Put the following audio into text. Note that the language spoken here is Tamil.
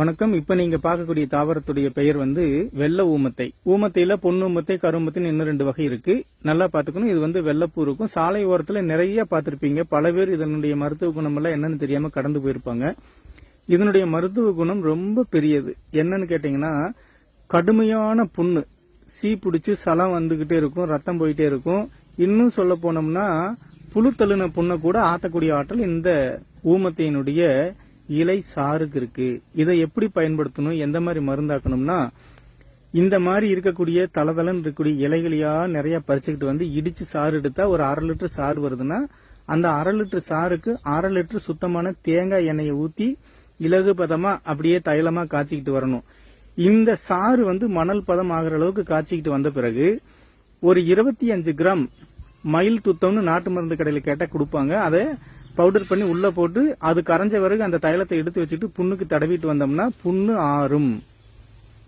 வணக்கம். இப்ப நீங்க பார்க்கக்கூடிய தாவரத்துடைய பெயர் வந்து வெள்ளை ஊமத்தை. ஊமத்தையில பொண்ணு ஊமத்தை இன்னும் ரெண்டு வகை இருக்கு. நல்லா பாத்துக்கணும் இது வந்து வெள்ளப்பூ இருக்கும். சாலை ஓரத்துல நிறைய பார்த்திருப்பீங்க. பல பேர் இதனுடைய மருத்துவ குணம் எல்லாம் என்னன்னு தெரியாம கடந்து போயிருப்பாங்க. இதனுடைய மருத்துவ குணம் ரொம்ப பெரியது. என்னன்னு கேட்டீங்கன்னா கடுமையான புண்ணு. சீ பிடிச்சி சலம் வந்துகிட்டே இருக்கும். ரத்தம் போயிட்டே இருக்கும். இன்னும் சொல்ல போனோம்னா புழு புண்ணை கூட ஆத்தக்கூடிய ஆற்றல் இந்த ஊமத்தையினுடைய இலை சாருக்கு இருக்கு. இதை எப்படி பயன்படுத்தணும்? எந்த மாதிரி மருந்தாக்கணும்னா இந்த மாதிரி இருக்கக்கூடிய தளதளன்னு இருக்கக்கூடிய இலைகளையா நிறைய பறிச்சுக்கிட்டு வந்து இடிச்சு சாறு எடுத்தா ஒரு அரை லிட்டர் சாறு வருதுன்னா அந்த அரை லிட்டர் சாருக்கு அரை லிட்டர் சுத்தமான தேங்காய் எண்ணெயை ஊத்தி இலகு பதமா அப்படியே தைலமா காய்ச்சிக்கிட்டு வரணும். இந்த சாறு வந்து மணல் பதம் ஆகிற அளவுக்கு காய்ச்சிக்கிட்டு வந்த பிறகு ஒரு இருபத்தி அஞ்சு கிராம் மயில் துத்தம்னு நாட்டு மருந்து கடையில் கேட்டா கொடுப்பாங்க. அதை பவுடர் பண்ணி உள்ள போட்டு அது கரைஞ்ச பிறகு அந்த தைலத்தை எடுத்து வச்சுட்டு புண்ணுக்கு தடவிட்டு வந்தோம்னா புண்ணு ஆறும்.